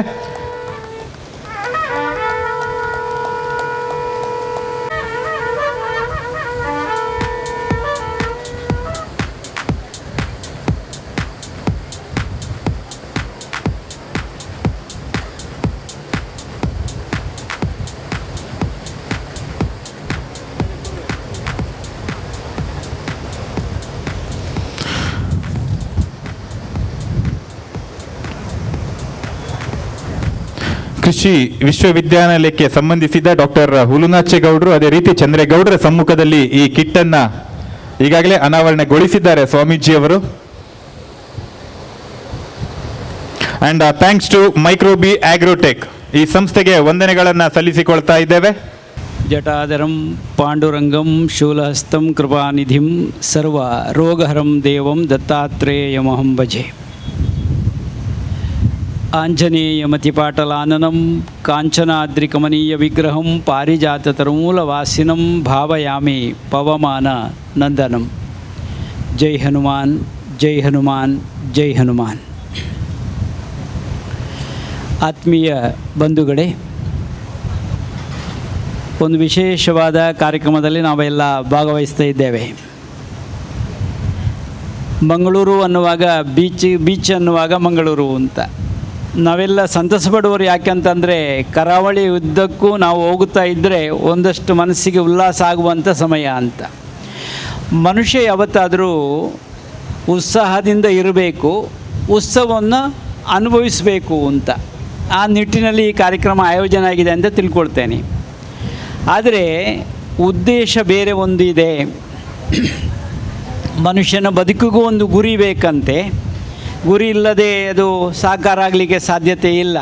ಕೃಷಿ ವಿಶ್ವವಿದ್ಯಾನಿಲಯಕ್ಕೆ ಸಂಬಂಧಿಸಿದ ಡಾಕ್ಟರ್ ಹುಲುನಾಚೇಗೌಡರು ಅದೇ ರೀತಿ ಚಂದ್ರೇಗೌಡರ ಸಮ್ಮುಖದಲ್ಲಿ ಈ ಕಿಟ್ ಅನ್ನ ಈಗಾಗಲೇ ಅನಾವರಣೆಗೊಳಿಸಿದ್ದಾರೆ ಸ್ವಾಮೀಜಿಯವರು. And thanks to Microbi agrotech ಈ ಸಂಸ್ಥೆಗೆ ವಂದನೆಗಳನ್ನು ಸಲ್ಲಿಸಿಕೊಳ್ತಾ ಇದ್ದೇವೆ. ಜಟಾಧರಂ ಪಾಂಡುರಂಗಂ, ಶೂಲಹಸ್ತಂ, ಕೃಪಾನಿಧಿಂ, ಸರ್ವ ರೋಗಹರಂ ದೇವಂ ದತ್ತಾತ್ರೇಯಮಹಂ ಭಜೆ. ಕಾಂಚನಾದ್ರಿಕಮನೀಯ ವಿಗ್ರಹಂ, ಪಾರಿಜಾತತರಮೂಲವಾಸಿನಂ, ಭಾವಯಾಮಿ ಪವಮಾನ ನಂದನಂ. ಜೈ ಹನುಮಾನ್ ಜೈ ಹನುಮಾನ್ ಜೈ ಹನುಮಾನ್. ಆತ್ಮೀಯ ಬಂಧುಗಳೇ, ಒಂದು ವಿಶೇಷವಾದ ಕಾರ್ಯಕ್ರಮದಲ್ಲಿ ನಾವೆಲ್ಲ ಭಾಗವಹಿಸ್ತಾ ಇದ್ದೇವೆ. ಮಂಗಳೂರು ಅನ್ನುವಾಗ, ಬೀಚ್ ಬೀಚ್ ಅನ್ನುವಾಗ ಮಂಗಳೂರು ಅಂತ. ನಾವೆಲ್ಲ ಸಂತಸ ಪಡುವವರು ಯಾಕೆಂತಂದರೆ ಕರಾವಳಿ ಉದ್ದಕ್ಕೂ ನಾವು ಹೋಗುತ್ತಾ ಇದ್ದರೆ ಒಂದಷ್ಟು ಮನಸ್ಸಿಗೆ ಉಲ್ಲಾಸ ಆಗುವಂಥ ಸಮಯ ಅಂತ. ಮನುಷ್ಯ ಯಾವತ್ತಾದರೂ ಉತ್ಸಾಹದಿಂದ ಇರಬೇಕು, ಉತ್ಸವವನ್ನು ಅನುಭವಿಸಬೇಕು ಅಂತ. ಆ ನಿಟ್ಟಿನಲ್ಲಿ ಈ ಕಾರ್ಯಕ್ರಮ ಆಯೋಜನೆ ಆಗಿದೆ ಅಂತ ತಿಳ್ಕೊಳ್ತೇನೆ. ಆದರೆ ಉದ್ದೇಶ ಬೇರೆ ಒಂದು ಇದೆ. ಮನುಷ್ಯನ ಬದುಕಿಗೂ ಒಂದು ಗುರಿ ಬೇಕಂತೆ. ಗುರಿ ಇಲ್ಲದೆ ಅದು ಸಾಕಾರ ಆಗಲಿಕ್ಕೆ ಸಾಧ್ಯತೆ ಇಲ್ಲ.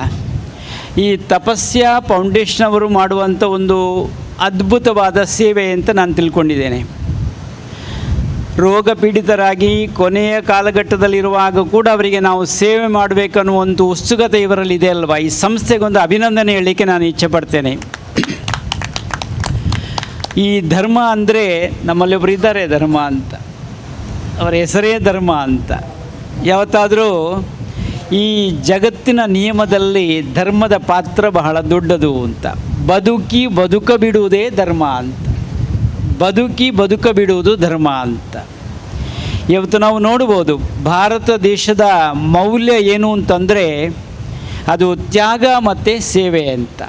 ಈ ತಪಸ್ಯ ಫೌಂಡೇಶನ್ ಅವರು ಮಾಡುವಂಥ ಒಂದು ಅದ್ಭುತವಾದ ಸೇವೆ ಅಂತ ನಾನು ತಿಳ್ಕೊಂಡಿದ್ದೇನೆ. ರೋಗ ಪೀಡಿತರಾಗಿ ಕೊನೆಯ ಕಾಲಘಟ್ಟದಲ್ಲಿರುವಾಗ ಕೂಡ ಅವರಿಗೆ ನಾವು ಸೇವೆ ಮಾಡಬೇಕನ್ನುವಂಥ ಉತ್ಸುಕತೆ ಇವರಲ್ಲಿ ಇದೆ ಅಲ್ವಾ? ಈ ಸಂಸ್ಥೆಗೊಂದು ಅಭಿನಂದನೆ ಹೇಳಲಿಕ್ಕೆ ನಾನು ಇಚ್ಛೆ ಪಡ್ತೇನೆ. ಈ ಧರ್ಮ ಅಂದರೆ ನಮ್ಮಲ್ಲಿ ಒಬ್ಬರು ಇದ್ದಾರೆ ಧರ್ಮ ಅಂತ. ಅವರ ಹೆಸರೇ ಧರ್ಮ ಅಂತ. ಯಾವತ್ತಾದರೂ ಈ ಜಗತ್ತಿನ ನಿಯಮದಲ್ಲಿ ಧರ್ಮದ ಪಾತ್ರ ಬಹಳ ದೊಡ್ಡದು ಅಂತ. ಬದುಕಿ ಬದುಕ ಬಿಡುವುದೇ ಧರ್ಮ ಅಂತ. ಬದುಕಿ ಬದುಕ ಬಿಡುವುದು ಧರ್ಮ ಅಂತ. ಇವತ್ತು ನಾವು ನೋಡ್ಬೋದು ಭಾರತ ದೇಶದ ಮೌಲ್ಯ ಏನು ಅಂತಂದರೆ ಅದು ತ್ಯಾಗ ಮತ್ತು ಸೇವೆ ಅಂತ.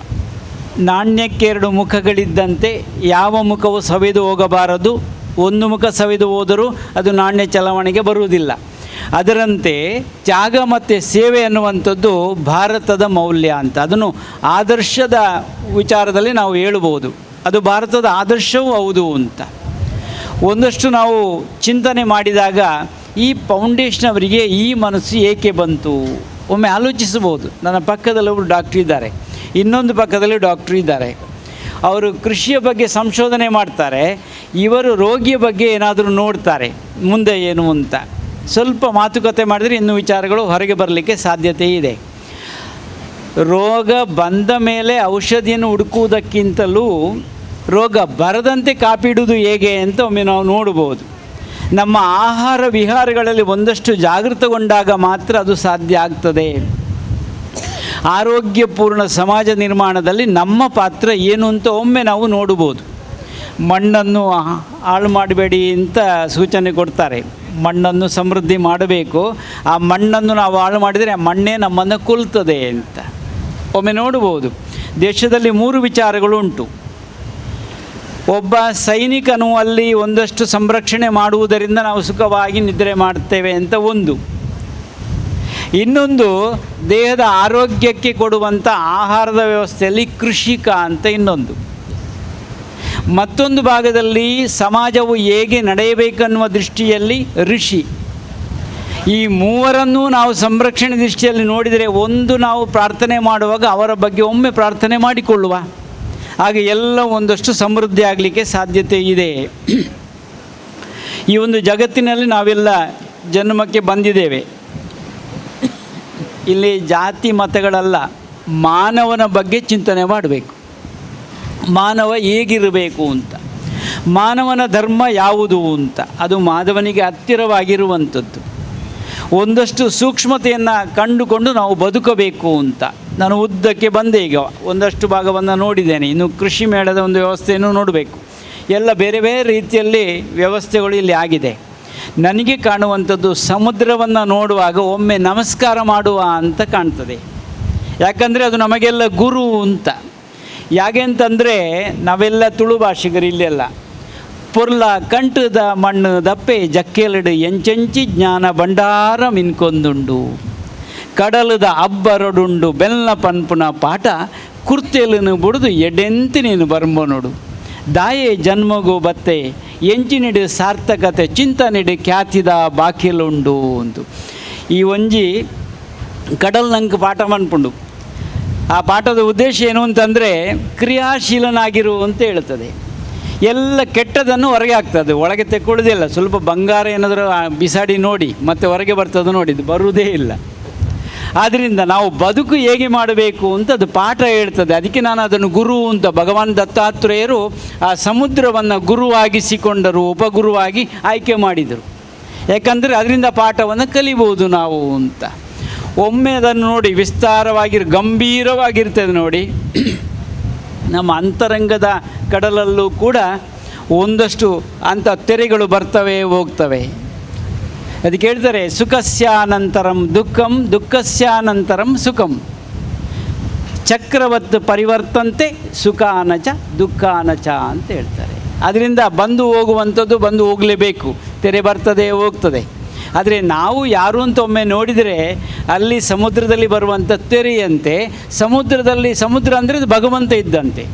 ನಾಣ್ಯಕ್ಕೆ ಎರಡು ಮುಖಗಳಿದ್ದಂತೆ ಯಾವ ಮುಖವು ಸವೆದು ಹೋಗಬಾರದು, ಒಂದು ಮುಖ ಸವೆದು ಹೋದರೂ ಅದು ನಾಣ್ಯ ಚಲಾವಣೆಗೆ ಬರುವುದಿಲ್ಲ. ಅದರಂತೆ ತ್ಯಾಗ ಮತ್ತು ಸೇವೆ ಅನ್ನುವಂಥದ್ದು ಭಾರತದ ಮೌಲ್ಯ ಅಂತ. ಅದನ್ನು ಆದರ್ಶದ ವಿಚಾರದಲ್ಲಿ ನಾವು ಹೇಳ್ಬೋದು ಅದು ಭಾರತದ ಆದರ್ಶವೂ ಹೌದು ಅಂತ. ಒಂದಷ್ಟು ನಾವು ಚಿಂತನೆ ಮಾಡಿದಾಗ ಈ ಫೌಂಡೇಶನ್ ಅವರಿಗೆ ಈ ಮನಸ್ಸು ಏಕೆ ಬಂತು? ಒಮ್ಮೆ ಆಲೋಚಿಸಬಹುದು. ನನ್ನ ಪಕ್ಕದಲ್ಲಿ ಒಬ್ಬರು ಡಾಕ್ಟ್ರ್ ಇದ್ದಾರೆ. ಇನ್ನೊಂದು ಪಕ್ಕದಲ್ಲಿ ಡಾಕ್ಟ್ರ್ ಇದ್ದಾರೆ. ಅವರು ಕೃಷಿಯ ಬಗ್ಗೆ ಸಂಶೋಧನೆ ಮಾಡ್ತಾರೆ. ಇವರು ರೋಗಿಯ ಬಗ್ಗೆ ಏನಾದರೂ ನೋಡ್ತಾರೆ. ಮುಂದೆ ಏನು ಅಂತ. ಸ್ವಲ್ಪ ಮಾತುಕತೆ ಮಾಡಿದರೆ ಇನ್ನೂ ವಿಚಾರಗಳು ಹೊರಗೆ ಬರಲಿಕ್ಕೆ ಸಾಧ್ಯತೆ ಇದೆ ರೋಗ ಬಂದ ಮೇಲೆ ಔಷಧಿಯನ್ನು ಹುಡುಕುವುದಕ್ಕಿಂತಲೂ ರೋಗ ಬರದಂತೆ ಕಾಪಿಡುವುದು ಹೇಗೆ ಅಂತ ಒಮ್ಮೆ ನಾವು ನೋಡ್ಬೋದು ನಮ್ಮ ಆಹಾರ ವಿಹಾರಗಳಲ್ಲಿ ಒಂದಷ್ಟು ಜಾಗೃತಗೊಂಡಾಗ ಮಾತ್ರ ಅದು ಸಾಧ್ಯ ಆಗ್ತದೆ. ಆರೋಗ್ಯಪೂರ್ಣ ಸಮಾಜ ನಿರ್ಮಾಣದಲ್ಲಿ ನಮ್ಮ ಪಾತ್ರ ಏನು ಅಂತ ಒಮ್ಮೆ ನಾವು ನೋಡ್ಬೋದು ಮಣ್ಣನ್ನು ಹಾಳು ಮಾಡಬೇಡಿ ಅಂತ ಸೂಚನೆ ಕೊಡ್ತಾರೆ. ಮಣ್ಣನ್ನು ಸಮೃದ್ಧಿ ಮಾಡಬೇಕು. ಆ ಮಣ್ಣನ್ನು ನಾವು ಹಾಳು ಮಾಡಿದರೆ ಆ ಮಣ್ಣೇ ನಮ್ಮನ್ನು ಕೊಲ್ತದೆ ಅಂತ. ಒಮ್ಮೆ ನೋಡ್ಬೋದು ದೇಶದಲ್ಲಿ ಮೂರು ವಿಚಾರಗಳು ಉಂಟು ಒಬ್ಬ ಸೈನಿಕನು ಅಲ್ಲಿ ಒಂದಷ್ಟು ಸಂರಕ್ಷಣೆ ಮಾಡುವುದರಿಂದ ನಾವು ಸುಖವಾಗಿ ನಿದ್ರೆ ಮಾಡ್ತೇವೆ ಅಂತ ಒಂದು. ಇನ್ನೊಂದು, ದೇಹದ ಆರೋಗ್ಯಕ್ಕೆ ಕೊಡುವಂಥ ಆಹಾರದ ವ್ಯವಸ್ಥೆಯಲ್ಲಿ ಕೃಷಿಕ ಅಂತ ಇನ್ನೊಂದು. ಮತ್ತೊಂದು ಭಾಗದಲ್ಲಿ ಸಮಾಜವು ಹೇಗೆ ನಡೆಯಬೇಕನ್ನುವ ದೃಷ್ಟಿಯಲ್ಲಿ ಋಷಿ. ಈ ಮೂವರನ್ನು ನಾವು ಸಂರಕ್ಷಣೆ ದೃಷ್ಟಿಯಲ್ಲಿ ನೋಡಿದರೆ ಒಂದು ನಾವು ಪ್ರಾರ್ಥನೆ ಮಾಡುವಾಗ ಅವರ ಬಗ್ಗೆ ಒಮ್ಮೆ ಪ್ರಾರ್ಥನೆ ಮಾಡಿಕೊಳ್ಳುವ. ಹಾಗೆ ಎಲ್ಲ ಒಂದಷ್ಟು ಸಮೃದ್ಧಿ ಆಗಲಿಕ್ಕೆ ಸಾಧ್ಯತೆ ಇದೆ. ಈ ಒಂದು ಜಗತ್ತಿನಲ್ಲಿ ನಾವೆಲ್ಲ ಜನ್ಮಕ್ಕೆ ಬಂದಿದ್ದೇವೆ. ಇಲ್ಲಿ ಜಾತಿ ಮತಗಳಲ್ಲ, ಮಾನವನ ಬಗ್ಗೆ ಚಿಂತನೆ ಮಾಡಬೇಕು. ಮಾನವ ಹೇಗಿರಬೇಕು ಅಂತ. ಮಾನವನ ಧರ್ಮ ಯಾವುದು ಅಂತ. ಅದು ಮಾಧವನಿಗೆ ಹತ್ತಿರವಾಗಿರುವಂಥದ್ದು. ಒಂದಷ್ಟು ಸೂಕ್ಷ್ಮತೆಯನ್ನು ಕಂಡುಕೊಂಡು ನಾವು ಬದುಕಬೇಕು ಅಂತ. ನಾನು ಉದ್ದಕ್ಕೆ ಬಂದೆ ಈಗ. ಒಂದಷ್ಟು ಭಾಗವನ್ನು ನೋಡಿದ್ದೇನೆ. ಇನ್ನು ಕೃಷಿ ಮೇಳದ ಒಂದು ವ್ಯವಸ್ಥೆಯನ್ನು ನೋಡಬೇಕು. ಎಲ್ಲ ಬೇರೆ ಬೇರೆ ರೀತಿಯಲ್ಲಿ ವ್ಯವಸ್ಥೆಗಳು ಇಲ್ಲಿ ಆಗಿದೆ. ನನಗೆ ಕಾಣುವಂಥದ್ದು ಸಮುದ್ರವನ್ನು ನೋಡುವಾಗ ಒಮ್ಮೆ ನಮಸ್ಕಾರ ಮಾಡುವ ಅಂತ ಕಾಣ್ತದೆ. ಯಾಕಂದರೆ ಅದು ನಮಗೆಲ್ಲ ಗುರು ಅಂತ. ಯಾಕೆ ಅಂತಂದರೆ ನಾವೆಲ್ಲ ತುಳು ಭಾಷಿಗರು ಇಲ್ಲೆಲ್ಲ. ಪೊರ್ಲ ಕಂಟದ ಮಣ್ಣು ದಪ್ಪೆ ಜಕ್ಕೆಲಡು ಎಂಚೆಂಚಿ ಜ್ಞಾನ ಭಂಡಾರ ಮಿನ್ಕೊಂದುಂಡು. ಕಡಲದ ಅಬ್ಬರಡುಂಡು ಬೆಲ್ಲ ಪನ್ಪುನ ಪಾಠ ಕುರ್ತೆಲನ್ನು ಬುಡಿದು ಎಡೆಂತಿ ನೀನು ಬರ್ಮನೋಡು. ದಾಯೆ ಜನ್ಮಗೂ ಬತ್ತೆ, ಎಂಚಿನಿಡು ಸಾರ್ಥಕತೆ, ಚಿಂತನೆಡೆ ಖ್ಯಾತಿದ ಬಾಕಿಲುಂಡು ಅಂತ ಈ ಒಂಜಿ ಕಡಲ್ನಂಗೆ ಪಾಠ ಮನ್ಪುಂಡು. ಆ ಪಾಠದ ಉದ್ದೇಶ ಏನು ಅಂತಂದರೆ ಕ್ರಿಯಾಶೀಲನಾಗಿರು ಅಂತ ಹೇಳ್ತದೆ ಎಲ್ಲ ಕೆಟ್ಟದನ್ನು ಹೊರಗೆ ಆಗ್ತದೆ ಒಳಗೆ ತೆಕ್ಕೊಳ್ಳೋದಿಲ್ಲ. ಸ್ವಲ್ಪ ಬಂಗಾರ ಏನಾದರೂ ಬಿಸಾಡಿ ನೋಡಿ, ಮತ್ತೆ ಹೊರಗೆ ಬರ್ತದೆ ನೋಡಿ, ಇದು ಬರುವುದೇ ಇಲ್ಲ. ಆದ್ದರಿಂದ ನಾವು ಬದುಕು ಹೇಗೆ ಮಾಡಬೇಕು ಅಂತ ಅದು ಪಾಠ ಹೇಳ್ತದೆ. ಅದಕ್ಕೆ ನಾನು ಅದನ್ನು ಗುರು ಅಂತ, ಭಗವಾನ್ ದತ್ತಾತ್ರೇಯರು ಆ ಸಮುದ್ರವನ್ನು ಗುರುವಾಗಿಸಿಕೊಂಡರು, ಉಪಗುರುವಾಗಿ ಆಯ್ಕೆ ಮಾಡಿದರು. ಯಾಕಂದರೆ ಅದರಿಂದ ಪಾಠವನ್ನು ಕಲಿಬೋದು ನಾವು ಅಂತ. ಒಮ್ಮೆ ಅದನ್ನು ನೋಡಿ ವಿಸ್ತಾರವಾಗಿ ಗಂಭೀರವಾಗಿರ್ತದೆ ನೋಡಿ. ನಮ್ಮ ಅಂತರಂಗದ ಕಡಲಲ್ಲೂ ಕೂಡ ಒಂದಷ್ಟು ಅಂಥ ತೆರೆಗಳು ಬರ್ತವೆ, ಹೋಗ್ತವೆ. ಅದಕ್ಕೆ ಹೇಳ್ತಾರೆ, ಸುಖಸ್ಯಾನಂತರಂ ದುಃಖಂ, ದುಃಖಸ್ಯಾನಂತರಂ ಸುಖಂ. ಚಕ್ರವತ್ತು ಪರಿವರ್ತಂತೆ ಸುಖಾನಚ, ದುಃಖಾನಚ ಅಂತ ಹೇಳ್ತಾರೆ. ಅದರಿಂದ ಬಂದು ಹೋಗುವಂಥದ್ದು ಬಂದು ಹೋಗಲೇಬೇಕು. ತೆರೆ ಬರ್ತದೆ, ಹೋಗ್ತದೆ. ಆದರೆ ನಾವು ಯಾರು ಅಂತ ಒಮ್ಮೆ ನೋಡಿದರೆ ಅಲ್ಲಿ ಸಮುದ್ರದಲ್ಲಿ ಬರುವಂಥ ತೆರೆಯಂತೆ, ಸಮುದ್ರದಲ್ಲಿ ಸಮುದ್ರ ಅಂದರೆ ಅದು ಭಗವಂತ ಇದ್ದಂತೆ.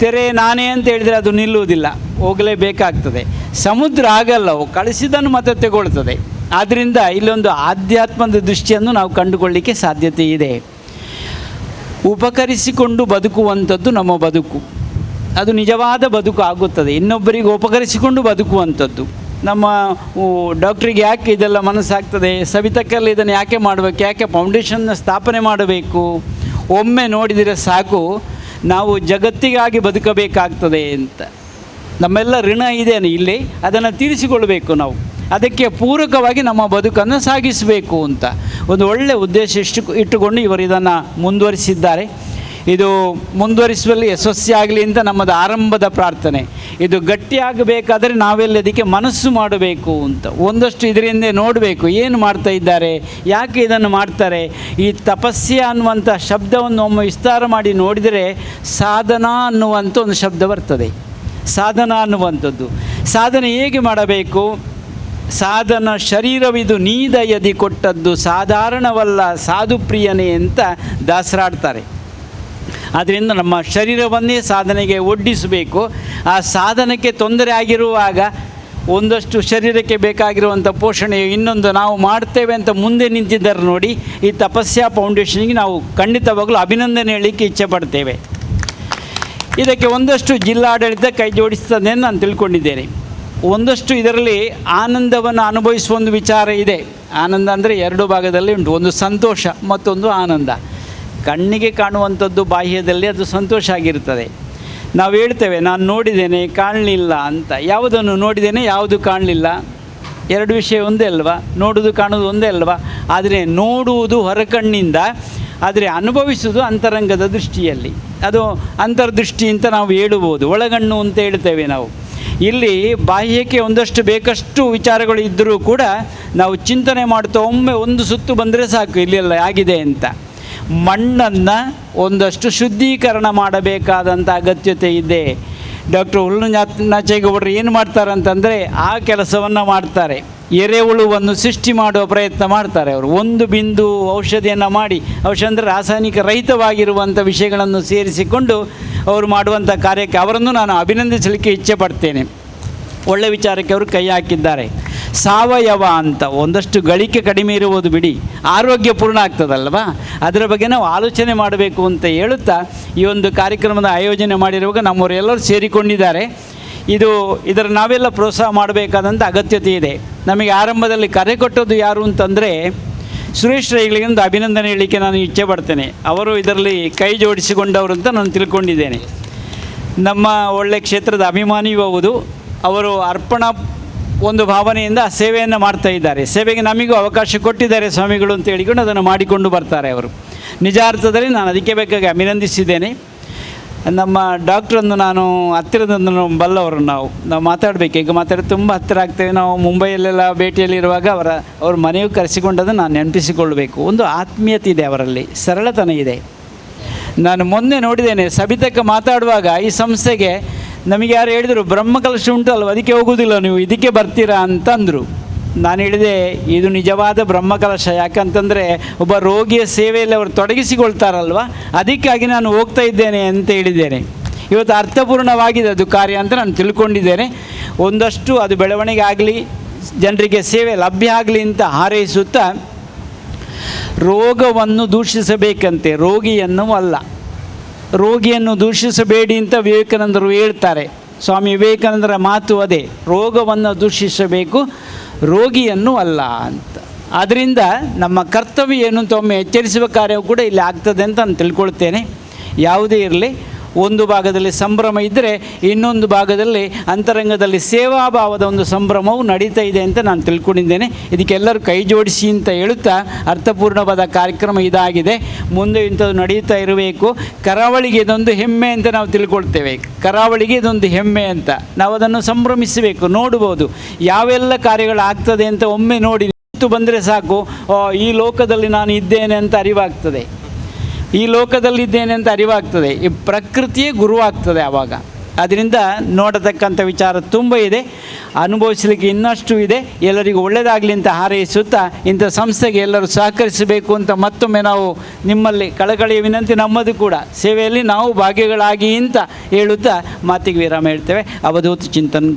ತೆರೆ ನಾನೇ ಅಂತ ಹೇಳಿದರೆ ಅದು ನಿಲ್ಲುವುದಿಲ್ಲ, ಹೋಗಲೇಬೇಕಾಗ್ತದೆ. ಸಮುದ್ರ ಆಗಲ್ಲ ಕಳಿಸಿದನ್ನು ಮತ್ತೆ ತಗೊಳ್ತದೆ. ಆದ್ದರಿಂದ ಇಲ್ಲೊಂದು ಆಧ್ಯಾತ್ಮದ ದೃಷ್ಟಿಯನ್ನು ನಾವು ಕಂಡುಕೊಳ್ಳಿಕ್ಕೆ ಸಾಧ್ಯತೆ ಇದೆ. ಉಪಕರಿಸಿಕೊಂಡು ಬದುಕುವಂಥದ್ದು ನಮ್ಮ ಬದುಕು. ಅದು ನಿಜವಾದ ಬದುಕು ಆಗುತ್ತದೆ. ಇನ್ನೊಬ್ಬರಿಗೆ ಉಪಕರಿಸಿಕೊಂಡು ಬದುಕುವಂಥದ್ದು. ನಮ್ಮ ಡಾಕ್ಟ್ರಿಗೆ ಯಾಕೆ ಇದೆಲ್ಲ ಮನಸ್ಸಾಗ್ತದೆ? ಸವಿತಕ್ಕಲ್ಲಿ ಇದನ್ನು ಯಾಕೆ ಮಾಡಬೇಕು? ಯಾಕೆ ಫೌಂಡೇಶನ್ನ ಸ್ಥಾಪನೆ ಮಾಡಬೇಕು? ಒಮ್ಮೆ ನೋಡಿದರೆ ಸಾಕು, ನಾವು ಜಗತ್ತಿಗಾಗಿ ಬದುಕಬೇಕಾಗ್ತದೆ ಅಂತ. ನಮ್ಮೆಲ್ಲ ಋಣ ಇದೆ ಇಲ್ಲಿ, ಅದನ್ನು ತೀರಿಸಿಕೊಳ್ಬೇಕು ನಾವು. ಅದಕ್ಕೆ ಪೂರಕವಾಗಿ ನಮ್ಮ ಬದುಕನ್ನು ಸಾಗಿಸಬೇಕು ಅಂತ. ಒಂದು ಒಳ್ಳೆಯ ಉದ್ದೇಶ ಇಷ್ಟು, ಇಟ್ಟುಕೊಂಡು ಇವರು ಇದನ್ನು ಮುಂದುವರಿಸಿದ್ದಾರೆ. ಇದು ಮುಂದುವರಿಸುವಲ್ಲಿ ಯಶಸ್ವಿಯಾಗಲಿ ಅಂತ ನಮ್ಮದು ಆರಂಭದ ಪ್ರಾರ್ಥನೆ. ಇದು ಗಟ್ಟಿಯಾಗಬೇಕಾದರೆ ನಾವೆಲ್ಲ ಅದಕ್ಕೆ ಮನಸ್ಸು ಮಾಡಬೇಕು ಅಂತ. ಒಂದಷ್ಟು ಇದರಿಂದ ನೋಡಬೇಕು, ಏನು ಮಾಡ್ತಾ ಇದ್ದಾರೆ, ಯಾಕೆ ಇದನ್ನು ಮಾಡ್ತಾರೆ. ಈ ತಪಸ್ಯ ಅನ್ನುವಂಥ ಶಬ್ದವನ್ನು ಒಮ್ಮೆ ವಿಸ್ತಾರ ಮಾಡಿ ನೋಡಿದರೆ ಸಾಧನ ಅನ್ನುವಂಥ ಒಂದು ಶಬ್ದ ಬರ್ತದೆ. ಸಾಧನ ಅನ್ನುವಂಥದ್ದು. ಸಾಧನೆ ಹೇಗೆ ಮಾಡಬೇಕು? ಸಾಧನ ಶರೀರವಿದು ನೀದಯದಿ ಕೊಟ್ಟದ್ದು ಸಾಧಾರಣವಲ್ಲ ಸಾಧು ಪ್ರಿಯನೇ ಅಂತ ದಾಸರಾಡ್ತಾರೆ. ಆದ್ದರಿಂದ ನಮ್ಮ ಶರೀರವನ್ನೇ ಸಾಧನೆಗೆ ಒಡ್ಡಿಸಬೇಕು. ಆ ಸಾಧನಕ್ಕೆ ತೊಂದರೆ ಆಗಿರುವಾಗ ಒಂದಷ್ಟು ಶರೀರಕ್ಕೆ ಬೇಕಾಗಿರುವಂಥ ಪೋಷಣೆ ಇನ್ನೊಂದು ನಾವು ಮಾಡ್ತೇವೆ ಅಂತ ಮುಂದೆ ನಿಂತಿದ್ದಾರೆ ನೋಡಿ. ಈ ತಪಸ್ಯಾ ಫೌಂಡೇಶನ್ಗೆ ನಾವು ಖಂಡಿತವಾಗಲೂ ಅಭಿನಂದನೆ ಹೇಳಲಿಕ್ಕೆ ಇಚ್ಛೆ ಪಡ್ತೇವೆ. ಇದಕ್ಕೆ ಒಂದಷ್ಟು ಜಿಲ್ಲಾಡಳಿತ ಕೈ ಜೋಡಿಸ್ತದೆ ನಾನು ತಿಳ್ಕೊಂಡಿದ್ದೇನೆ. ಒಂದಷ್ಟು ಇದರಲ್ಲಿ ಆನಂದವನ್ನು ಅನುಭವಿಸುವ ಒಂದು ವಿಚಾರ ಇದೆ. ಆನಂದ ಅಂದರೆ ಎರಡು ಭಾಗದಲ್ಲಿ ಉಂಟು. ಒಂದು ಸಂತೋಷ, ಮತ್ತೊಂದು ಆನಂದ. ಕಣ್ಣಿಗೆ ಕಾಣುವಂಥದ್ದು ಬಾಹ್ಯದಲ್ಲಿ ಅದು ಸಂತೋಷ ಆಗಿರ್ತದೆ ನಾವು ಹೇಳ್ತೇವೆ, ನಾನು ನೋಡಿದ್ದೇನೆ, ಕಾಣಲಿಲ್ಲ ಅಂತ. ಯಾವುದನ್ನು ನೋಡಿದ್ದೇನೆ, ಯಾವುದು ಕಾಣಲಿಲ್ಲ? ಎರಡು ವಿಷಯ ಒಂದೇ ಅಲ್ವಾ? ನೋಡೋದು ಕಾಣುವುದು ಒಂದೇ ಅಲ್ವಾ? ಆದರೆ ನೋಡುವುದು ಹೊರಕಣ್ಣಿಂದ, ಆದರೆ ಅನುಭವಿಸುವುದು ಅಂತರಂಗದ ದೃಷ್ಟಿಯಲ್ಲಿ. ಅದು ಅಂತರ್ದೃಷ್ಟಿ ಅಂತ ನಾವು ಹೇಳುವುದು ಒಳಗಣ್ಣು ಅಂತ ಹೇಳ್ತೇವೆ ನಾವು. ಇಲ್ಲಿ ಬಾಹ್ಯಕ್ಕೆ ಒಂದಷ್ಟು ಬೇಕಷ್ಟು ವಿಚಾರಗಳು ಇದ್ದರೂ ಕೂಡ ನಾವು ಚಿಂತನೆ ಮಾಡ್ತಾ ಒಮ್ಮೆ ಒಂದು ಸುತ್ತು ಬಂದರೆ ಸಾಕು, ಇಲ್ಲೆಲ್ಲ ಆಗಿದೆ ಅಂತ. ಮಣ್ಣನ್ನು ಒಂದಷ್ಟು ಶುದ್ಧೀಕರಣ ಮಾಡಬೇಕಾದಂಥ ಅಗತ್ಯತೆ ಇದೆ. ಡಾಕ್ಟರ್ ಹುಲ್ಲು ನಾಚೇಗೌಡರು ಏನು ಮಾಡ್ತಾರೆ ಅಂತಂದರೆ ಆ ಕೆಲಸವನ್ನು ಮಾಡ್ತಾರೆ. ಎರೆಹುಳುವನ್ನು ಸೃಷ್ಟಿ ಮಾಡುವ ಪ್ರಯತ್ನ ಮಾಡ್ತಾರೆ ಅವರು. ಒಂದು ಬಿಂದು ಔಷಧಿಯನ್ನು ಮಾಡಿ ಔಷಧ ಅಂದರೆ ರಾಸಾಯನಿಕ ರಹಿತವಾಗಿರುವಂಥ ವಿಷಯಗಳನ್ನು ಸೇರಿಸಿಕೊಂಡು ಅವರು ಮಾಡುವಂಥ ಕಾರ್ಯಕ್ಕೆ ಅವರನ್ನು ನಾನು ಅಭಿನಂದಿಸಲಿಕ್ಕೆ ಇಚ್ಛೆ ಪಡ್ತೇನೆ. ಒಳ್ಳೆ ವಿಚಾರಕ್ಕೆ ಅವರು ಕೈ ಹಾಕಿದ್ದಾರೆ. ಸಾವಯವ ಅಂತ ಒಂದಷ್ಟು ಗಳಿಕೆ ಕಡಿಮೆ ಇರುವುದು ಬಿಡಿ. ಆರೋಗ್ಯ ಪೂರ್ಣ ಆಗ್ತದಲ್ವಾ? ಅದರ ಬಗ್ಗೆ ನಾವು ಆಲೋಚನೆ ಮಾಡಬೇಕು ಅಂತ ಹೇಳುತ್ತಾ ಈ ಒಂದು ಕಾರ್ಯಕ್ರಮದ ಆಯೋಜನೆ ಮಾಡಿರುವಾಗ ನಮ್ಮವರೆಲ್ಲರೂ ಸೇರಿಕೊಂಡಿದ್ದಾರೆ. ಇದು ಇದರ ನಾವೆಲ್ಲ ಪ್ರೋತ್ಸಾಹ ಮಾಡಬೇಕಾದಂಥ ಅಗತ್ಯತೆ ಇದೆ. ನಮಗೆ ಆರಂಭದಲ್ಲಿ ಕರೆ ಕೊಟ್ಟದ್ದು ಯಾರು ಅಂತಂದರೆ ಸುರೇಶ್ ರೈಗಳಿಗೆ ಒಂದು ಅಭಿನಂದನೆ ಹೇಳಲಿಕ್ಕೆ ನಾನು ಇಚ್ಛೆ ಪಡ್ತೇನೆ. ಅವರು ಇದರಲ್ಲಿ ಕೈ ಜೋಡಿಸಿಕೊಂಡವರು ಅಂತ ನಾನು ತಿಳ್ಕೊಂಡಿದ್ದೇನೆ. ನಮ್ಮ ಒಳ್ಳೆಯ ಕ್ಷೇತ್ರದ ಅಭಿಮಾನಿಯೂ ಹೌದು. ಅವರು ಅರ್ಪಣಾ ಒಂದು ಭಾವನೆಯಿಂದ ಸೇವೆಯನ್ನು ಮಾಡ್ತಾ ಇದ್ದಾರೆ. ಸೇವೆಗೆ ನಮಗೂ ಅವಕಾಶ ಕೊಟ್ಟಿದ್ದಾರೆ ಸ್ವಾಮಿಗಳು ಅಂತ ಹೇಳಿಕೊಂಡು ಅದನ್ನು ಮಾಡಿಕೊಂಡು ಬರ್ತಾರೆ ಅವರು. ನಿಜ ಅರ್ಥದಲ್ಲಿ ನಾನು ಅದಕ್ಕೆ ಬೇಕಾಗಿ ಅಭಿನಂದಿಸಿದ್ದೇನೆ. ನಮ್ಮ ಡಾಕ್ಟ್ರನ್ನು ನಾನು ಹತ್ತಿರದಿಂದ ಬಲ್ಲವರು ನಾವು. ನಾವು ಮಾತಾಡಬೇಕು. ಈಗ ಮಾತಾಡೋದು ತುಂಬ ಹತ್ತಿರ ಆಗ್ತೇವೆ. ನಾವು ಮುಂಬೈಯಲ್ಲೆಲ್ಲ ಭೇಟಿಯಲ್ಲಿರುವಾಗ ಅವರ, ಅವ್ರ ಮನೆಯು ಕರೆಸಿಕೊಂಡದನ್ನು ನಾನು ನೆನಪಿಸಿಕೊಳ್ಳಬೇಕು. ಒಂದು ಆತ್ಮೀಯತೆ ಇದೆ ಅವರಲ್ಲಿ. ಸರಳತನ ಇದೆ. ನಾನು ಮೊನ್ನೆ ನೋಡಿದ್ದೇನೆ, ಸಬಿತಕ್ಕೆ ಮಾತಾಡುವಾಗ ಈ ಸಂಸ್ಥೆಗೆ ನಮಗೆ ಯಾರು ಹೇಳಿದರು ಬ್ರಹ್ಮಕಲಶ ಉಂಟು ಅಲ್ವ, ಅದಕ್ಕೆ ಹೋಗುವುದಿಲ್ಲ ನೀವು, ಇದಕ್ಕೆ ಬರ್ತೀರಾ ಅಂತಂದರು. ನಾನು ಹೇಳಿದೆ, ಇದು ನಿಜವಾದ ಬ್ರಹ್ಮಕಲಶ ಯಾಕಂತಂದರೆ ಒಬ್ಬ ರೋಗಿಯ ಸೇವೆಯಲ್ಲಿ ಅವರು ತೊಡಗಿಸಿಕೊಳ್ತಾರಲ್ವ, ಅದಕ್ಕಾಗಿ ನಾನು ಹೋಗ್ತಾ ಇದ್ದೇನೆ ಅಂತ ಹೇಳಿದ್ದೇನೆ. ಇವತ್ತು ಅರ್ಥಪೂರ್ಣವಾಗಿದೆ ಅದು ಕಾರ್ಯ ಅಂತ ನಾನು ತಿಳ್ಕೊಂಡಿದ್ದೇನೆ. ಒಂದಷ್ಟು ಅದು ಬೆಳವಣಿಗೆ ಆಗಲಿ, ಜನರಿಗೆ ಸೇವೆ ಲಭ್ಯ ಆಗಲಿ ಅಂತ ಹಾರೈಸುತ್ತಾ, ರೋಗವನ್ನು ದೂಷಿಸಬೇಕಂತೆ, ರೋಗಿಯನ್ನು ಅಲ್ಲ. ರೋಗಿಯನ್ನು ದೂಷಿಸಬೇಡಿ ಅಂತ ವಿವೇಕಾನಂದರು ಹೇಳ್ತಾರೆ. ಸ್ವಾಮಿ ವಿವೇಕಾನಂದರ ಮಾತು ಅದೇ, ರೋಗವನ್ನು ದೂಷಿಸಬೇಕು, ರೋಗಿಯನ್ನು ಅಲ್ಲ ಅಂತ. ಆದ್ದರಿಂದ ನಮ್ಮ ಕರ್ತವ್ಯ ಏನು ಅಂತ ಒಮ್ಮೆ ಎಚ್ಚರಿಸುವ ಕಾರ್ಯವು ಕೂಡ ಇಲ್ಲಿ ಆಗ್ತದೆ ಅಂತ ನಾನು ತಿಳ್ಕೊಳ್ತೇನೆ. ಯಾವುದೇ ಇರಲಿ ಒಂದು ಭಾಗದಲ್ಲಿ ಸಂಭ್ರಮ ಇದ್ದರೆ ಇನ್ನೊಂದು ಭಾಗದಲ್ಲಿ ಅಂತರಂಗದಲ್ಲಿ ಸೇವಾಭಾವದ ಒಂದು ಸಂಭ್ರಮವು ನಡೀತಾ ಇದೆ ಅಂತ ನಾನು ತಿಳ್ಕೊಂಡಿದ್ದೇನೆ. ಇದಕ್ಕೆಲ್ಲರೂ ಕೈ ಜೋಡಿಸಿ ಅಂತ ಹೇಳುತ್ತಾ ಅರ್ಥಪೂರ್ಣವಾದ ಕಾರ್ಯಕ್ರಮ ಇದಾಗಿದೆ. ಮುಂದೆ ಇಂಥದ್ದು ನಡೀತಾ ಇರಬೇಕು. ಕರಾವಳಿಗೆ ಇದೊಂದು ಹೆಮ್ಮೆ ಅಂತ ನಾವು ತಿಳ್ಕೊಳ್ತೇವೆ. ಕರಾವಳಿಗೆ ಇದೊಂದು ಹೆಮ್ಮೆ ಅಂತ. ನಾವು ಅದನ್ನು ಸಂಭ್ರಮಿಸಬೇಕು ನೋಡ್ಬೋದು ಯಾವೆಲ್ಲ ಕಾರ್ಯಗಳು ಆಗ್ತದೆ ಅಂತ ಒಮ್ಮೆ ನೋಡಿ ಬಂದರೆ ಸಾಕು. ಈ ಲೋಕದಲ್ಲಿ ನಾನು ಇದ್ದೇನೆ ಅಂತ ಅರಿವಾಗ್ತದೆ. ಈ ಲೋಕದಲ್ಲಿದ್ದೇನೆ ಅಂತ ಅರಿವಾಗ್ತದೆ. ಈ ಪ್ರಕೃತಿಯೇ ಗುರುವಾಗ್ತದೆ ಆವಾಗ ಅದರಿಂದ ನೋಡತಕ್ಕಂಥ ವಿಚಾರ ತುಂಬ ಇದೆ. ಅನುಭವಿಸಲಿಕ್ಕೆ ಇನ್ನಷ್ಟು ಇದೆ. ಎಲ್ಲರಿಗೂ ಒಳ್ಳೆಯದಾಗಲಿ ಅಂತ ಹಾರೈಸುತ್ತಾ ಇಂಥ ಸಂಸ್ಥೆಗೆ ಎಲ್ಲರೂ ಸಹಕರಿಸಬೇಕು ಅಂತ ಮತ್ತೊಮ್ಮೆ ನಾವು ನಿಮ್ಮಲ್ಲಿ ಕಳಕಳಿಯ ವಿನಂತಿ ನಮ್ಮದು ಕೂಡ. ಸೇವೆಯಲ್ಲಿ ನಾವು ಭಾಗ್ಯಗಳಾಗಿ ಅಂತ ಹೇಳುತ್ತಾ ಮಾತಿಗೆ ವಿರಾಮ ಹೇಳ್ತೇವೆ. ಅವಧೂತ ಚಿಂತನ್